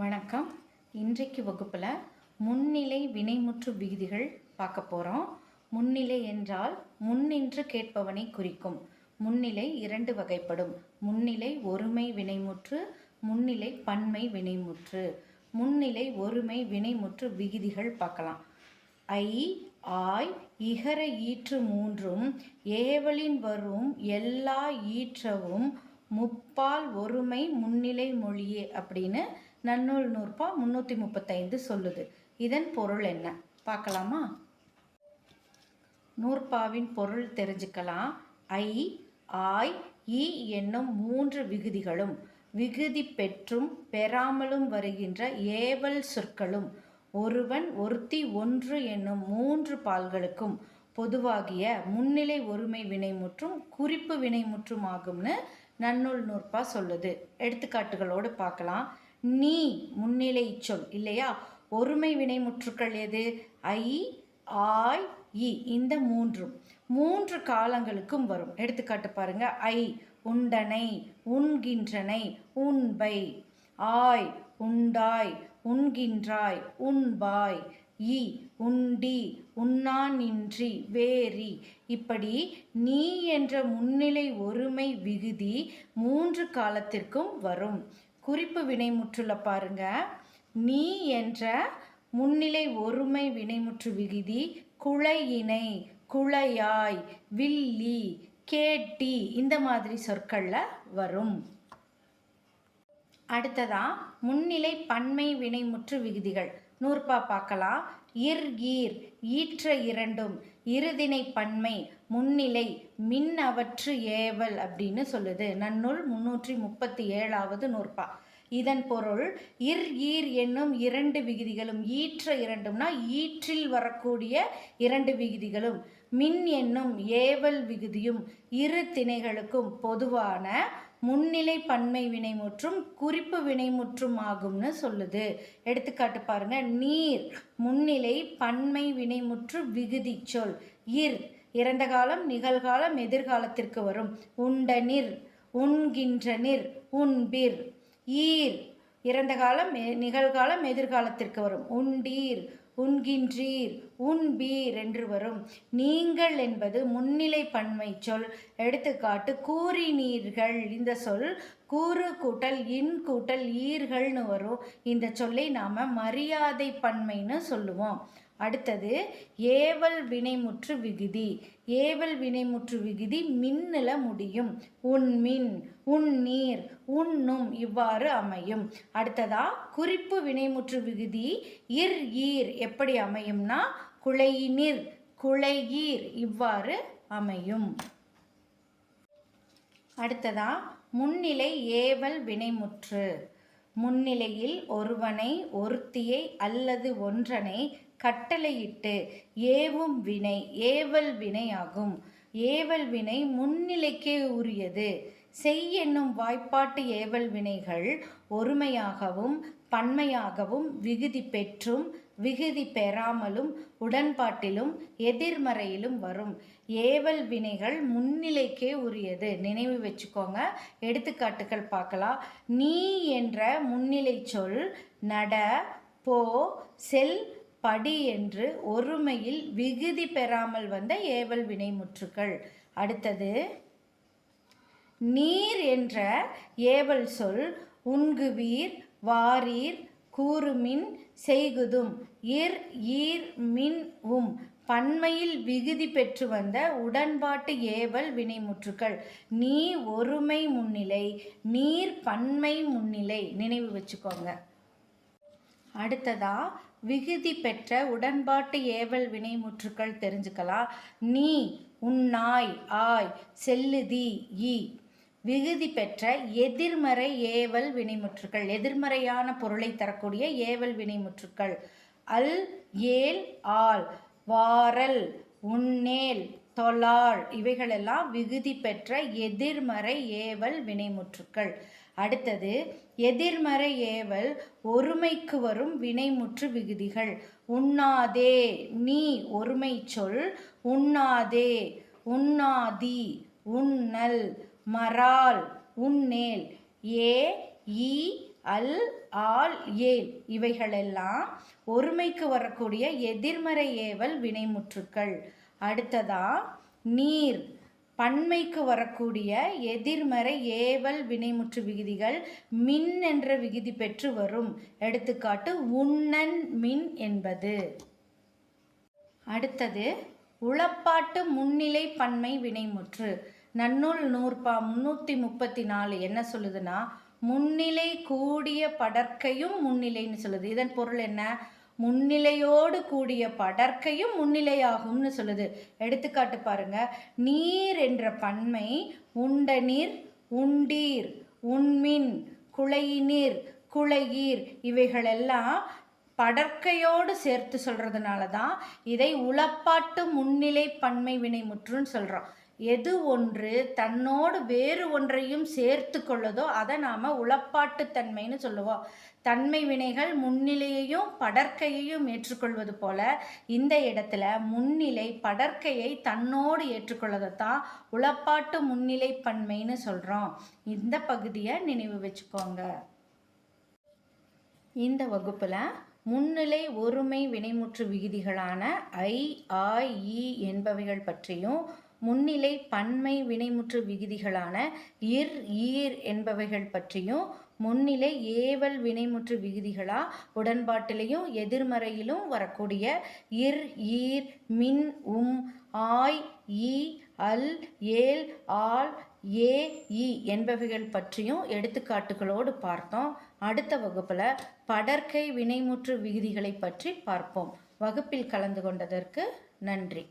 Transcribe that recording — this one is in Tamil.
வணக்கம். இன்றைக்கு வகுப்பில் முன்னிலை வினைமுற்று விகுதிகள் பார்க்க போகிறோம் முன்னிலை என்றால் முன்னின்று கேட்பவனை குறிக்கும். முன்னிலை இரண்டு வகைப்படும். முன்னிலை ஒருமை வினைமுற்று முன்னிலை பன்மை வினைமுற்று. முன்னிலை ஒருமை வினைமுற்று விகுதிகள் பார்க்கலாம். ஐ ஆய் இகர ஈற்று மூன்றும் ஏவலின் வரும் எல்லா ஈற்றவும் முப்பால் ஒருமை முன்னிலை மொழியே அப்படின்னு நன்னூல் நூற்பா முன்னூற்றி முப்பத்தைந்து சொல்லுது. இதன் பொருள் என்ன? பார்க்கலாமா? நூற்பாவின் பொருள் தெரிஞ்சுக்கலாம். ஐ ஆய் இ என்னும் மூன்று விகுதிகளும் விகுதி பெற்றும் பெறாமலும் வருகின்ற ஏவல் சொற்களும் ஒருவன் ஒருத்தி ஒன்று என்னும் மூன்று பால்களுக்கும் பொதுவாகிய முன்னிலை ஒருமை வினைமுற்றும் குறிப்பு வினைமுற்றும் ஆகும்னு நன்னூல் நூற்பா சொல்லுது. எடுத்துக்காட்டுகளோடு பார்க்கலாம். நீ முன்னிலை சொல் இல்லையா? ஒருமை வினைமுற்றுக்கள் எது? ஐ ஆய் இ இந்த மூன்றும். மூன்று காலங்களுக்கும் வரும். எடுத்துக்காட்டு பாருங்க. ஐ உண்டனை உண்கின்றனை உண்பை. ஆய் உண்டாய் உண்கின்றாய் உண்பாய். இ உண்டி உண்ணானின்றி வேரி இப்படி நீ என்ற முன்னிலை ஒருமை விகுதி மூன்று காலத்திற்கும் வரும். குறிப்பு வினைமுற்றுல பாருங்க. நீ என்ற முன்னிலை ஒருமை வினைமுற்று விகுதி குழையினை குழையாய் வில்லி கேட்டி இந்த மாதிரி சொற்களில் வரும். அடுத்ததா முன்னிலை பன்மை வினைமுற்று விகுதிகள். நூற்பா பார்க்கலாம். இர் ஈர் ஈற்ற இரண்டும் இருதினை பன்மை முன்னிலை மின் அவற்று ஏவல் அப்படின்னு சொல்லுது. நன்னூல் முன்னூற்றி முப்பத்தி ஏழாவது நூற்பா. இதன் பொருள் இர் ஈர் என்னும் இரண்டு விகுதிகளும் ஈற்ற இரண்டும்னா ஈற்றில் வரக்கூடிய இரண்டு விகுதிகளும். மின் என்னும் ஏவல் விகுதியும் இரு திணைகளுக்கும் பொதுவான முன்னிலை பன்மை வினைமுற்றும் குறிப்பு வினைமுற்றும் ஆகும்னு சொல்லுது. எடுத்துக்காட்டு பாருங்க. நீர் முன்னிலை பன்மை வினைமுற்று விகுதி சொல். இர் இறந்த காலம் நிகழ்காலம் எதிர்காலத்திற்கு வரும். உண்ட நிர் உண்கின்ற நிர் உண்பிர். ஈர் இறந்த காலம் நிகழ்காலம் எதிர்காலத்திற்கு வரும். உண்டீர் உண்கின்றீர். உண்பீர் என்று வரும். நீங்கள் என்பது முன்னிலை பன்மை சொல். எடுத்துக்காட்டு கூறினீர்கள் இந்த சொல் கூறு கூட்டல் இன் கூட்டல் ஈர்கள்னு வரும். இந்த சொல்லை நாம் மரியாதை பன்மைன்னு சொல்லுவோம். அடுத்தது ஏவல் வினைமுற்று விகுதி. ஏவல் வினைமுற்று விகுதி மின்னல முடியும். உன்மின் உன் நீர் உண்ணும் இவ்வாறு அமையும். அடுத்ததா குறிப்பு வினைமுற்று விகுதி இர் ஈர் எப்படி அமையும்னா குழையினிர் குழையீர் இவ்வாறு அமையும். அடுத்ததா முன்னிலை ஏவல் வினைமுற்று. முன்னிலையில் ஒருவனை ஒருத்தியை அல்லது ஒன்றனை கட்டளையிட்டு ஏவும் வினை ஏவல் வினையாகும். ஏவல் வினை முன்னிலைக்கே உரியது. செய் என்னும் வாய்ப்பாட்டு ஏவல் வினைகள் ஒருமையாகவும் பன்மையாகவும் விகுதி பெற்றும் விகுதி பெறாமலும் உடன்பாட்டிலும் எதிர்மறையிலும் வரும். ஏவல் வினைகள் முன்னிலைக்கே உரியது. நினைவு வச்சுக்கோங்க. எடுத்துக்காட்டுகள் பார்க்கலாம். நீ என்ற முன்னிலை சொல் நட போ செல் படி என்று ஒருமையில் விகுதி பெறாமல் வந்த ஏவல் வினை முற்றுக்கள். அடுத்தது நீர் என்ற ஏவல் சொல் உண்குவீர் வாரீர் கூறுமின் செய்குதும். இர் ஈர் மின் உம். பன்மையில் விகுதி பெற்று வந்த உடன்பாட்டு ஏவல் வினைமுற்றுக்கள். நீ ஒருமை முன்னிலை நீர் பன்மை முன்னிலை நினைவு வச்சுக்கோங்க. அடுத்ததா விகுதி பெற்ற உடன்பாட்டு ஏவல் வினைமுற்றுக்கள் தெரிஞ்சுக்கலாம். நீ உன்னாய் ஆய் செல்லுதி ஈ. விகுதி பெற்ற எதிர்மறை ஏவல் வினைமுற்றுக்கள் எதிர்மறையான பொருளை தரக்கூடிய ஏவல் வினைமுற்றுக்கள். அல் ஏல் ஆல் வாரல் உன்னேல் தொலாள் இவைகளெல்லாம் விகுதி பெற்ற எதிர்மறை ஏவல் வினைமுற்றுக்கள். அடுத்தது எதிர்மறை ஏவல் ஒருமைக்கு வரும் வினைமுற்று விகுதிகள். உண்ணாதே நீ ஒருமை சொல் உண்ணாதே உண்ணாதி உண்ணல் மறால் உன்னேல் ஏ இ அல் ஆல் ஏல். இவைகளெல்லாம் ஒருமைக்கு வரக்கூடிய எதிர்மறை ஏவல் வினைமுற்றுக்கள். அடுத்ததா நீர். பன்மைக்கு வரக்கூடிய எதிர்மறை ஏவல் வினைமுற்று விகுதிகள் மின் என்ற விகுதி பெற்று வரும். எடுத்துக்காட்டு உண்ணன் மின் என்பது. அடுத்தது உளப்பாட்டு முன்னிலை பன்மை வினைமுற்று. நன்னூல் நூற்பா முன்னூற்றி முப்பத்தி நாலு என்ன சொல்லுதுன்னா முன்னிலை கூடிய படற்கையும் முன்னிலைன்னு சொல்லுது. இதன் பொருள் என்ன? முன்னிலையோடு கூடிய படற்கையும் முன்னிலையாகும்னு சொல்லுது. எடுத்துக்காட்டு பாருங்க. நீர் என்ற பன்மை உண்ட நீர் உண்டீர் உண்மின் குளையினீர் குளையீர் இவைகளெல்லாம் படற்கையோடு சேர்த்து சொல்கிறதுனால தான் இதை உளப்பாட்டு முன்னிலை பன்மை வினைமுற்றுன்னு சொல்கிறோம் எது ஒன்று தன்னோடு வேறு ஒன்றையும் சேர்த்து கொள்ளதோ அதை நாம் உளப்பாட்டுத்தன்மைன்னு சொல்லுவோம். தன்மை வினைகள் முன்னிலையையும் படற்கையையும் ஏற்றுக்கொள்வது போல இந்த இடத்துல முன்னிலை படற்கையை தன்னோடு ஏற்றுக்கொள்ளதை தான் உளப்பாட்டு முன்னிலை பன்மைன்னு சொல்கிறோம் இந்த பகுதியை நினைவு வச்சுக்கோங்க. இந்த வகுப்பில் முன்னிலை ஒருமை வினைமுற்று விகுதிகளான ஐ ஆ இ என்பவைகள் பற்றியும் முன்னிலை பன்மை வினைமுற்று விகுதிகளான இர் ஈர் என்பவைகள் பற்றியும் முன்னிலை ஏவல் வினைமுற்று விகுதிகளா உடன்பாட்டிலையும் எதிர்மறையிலும் வரக்கூடிய இர் ஈர் மின் உம் ஆய் ஈ அல் ஏல் ஆல் ஏ இ என்பவைகள் பற்றியும் எடுத்துக்காட்டுகளோடு பார்த்தோம். அடுத்த வகுப்பில் படற்கை வினைமுற்று விகுதிகளை பற்றி பார்ப்போம். வகுப்பில் கலந்து கொண்டதற்கு நன்றி.